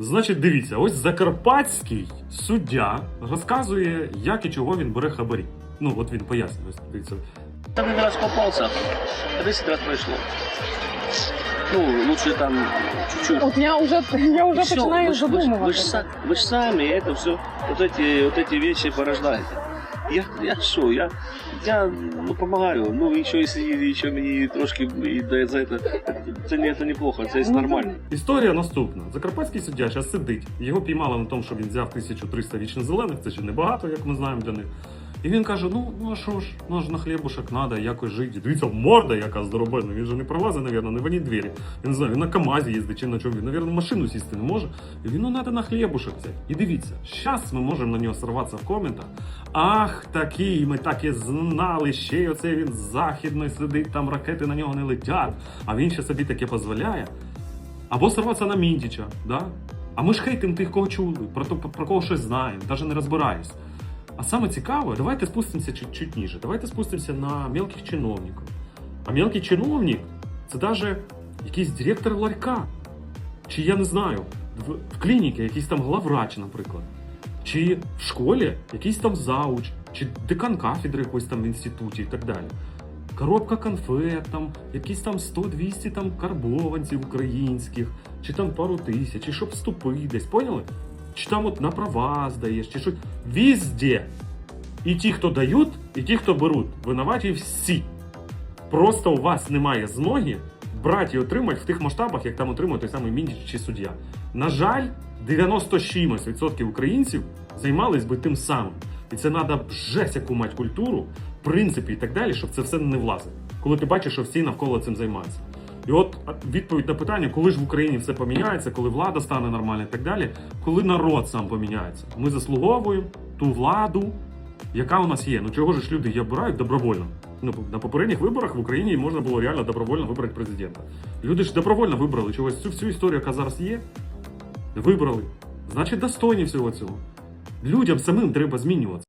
Значить, дивіться, ось закарпатський суддя розказує, як і чого він бере хабарі. Ну, от він пояснює. Ось Дивіться. Там один раз попался, а 10 раз прошло. Ну, лучше там чуть-чуть. От я вже я вже Всё, починаю вы ж- вы ж- задумуватися. Вы же, са- вы ж сами это все, вот эти, вот эти вещи порождаете. Я, я що, я, я ну, ну і що, і мені трошки і дає за це, це, не, це неплохо, це Ну, нормально. Історія наступна. Закарпатський суддя зараз сидить. Його піймали на тому, що він взяв 1300 вічно зелених, це ще небагато, як ми знаємо для них. І він каже: ну, ну а що ж, ну ж на хлібушек треба якось жити. Дивіться, морда яка здоровенна. Він же не пролазить, навірно, не в одній двері. Я не знаю, він на КАМАЗі їздить чи на чому. Він, навірно, машину сісти не може. І він, ну, треба на хлібушек взяти. І дивіться, зараз ми можемо на нього сорватися в коментах. Ах, такий, ми так і знали, ще й оце він з західної сидить, там ракети на нього не летять, а він ще собі таке дозволяє. Або сорватися на Міндіча, да? А ми ж хейтим тих, кого чули, про, то, про кого щось знаємо, навіть не розбираюсь. А саме цікаве, давайте спустимося чуть, чуть ніже. Давайте спустимося на мелких чиновників. А мелкий чиновник це навіть якийсь директор ларька. Чи я не знаю, в, в клініці якийсь там главврач, наприклад. Чи в школі якийсь там зауч, чи декан кафедри якоїсь там в інституті і так далі. Коробка конфет, там, якісь там 100-200 там карбованців українських, чи там пару тисяч, чи щоб вступити десь, поняли? Чи там от на права здаєш, чи щось. Везде. І ті, хто дають, і ті, хто беруть. Винуваті всі. Просто у вас немає змоги брати і отримати в тих масштабах, як там отримує той самий Міндіч чи суддя. На жаль, 90 з чимось відсотків українців займались би тим самим. І це треба жесть яку мати культуру, принципи і так далі, щоб це все не влазить. Коли ти бачиш, що всі навколо цим займаються. І от відповідь на питання, коли ж в Україні все поміняється, коли влада стане нормальна і так далі, коли народ сам поміняється. Ми заслуговуємо ту владу, яка у нас є. Ну чого ж люди її обирають добровольно? Ну, на попередніх виборах в Україні можна було реально добровольно вибрати президента. Люди ж добровольно вибрали чогось цю всю історію, яка зараз є. Вибрали. Значить, достойні всього цього. Людям самим треба змінюватися.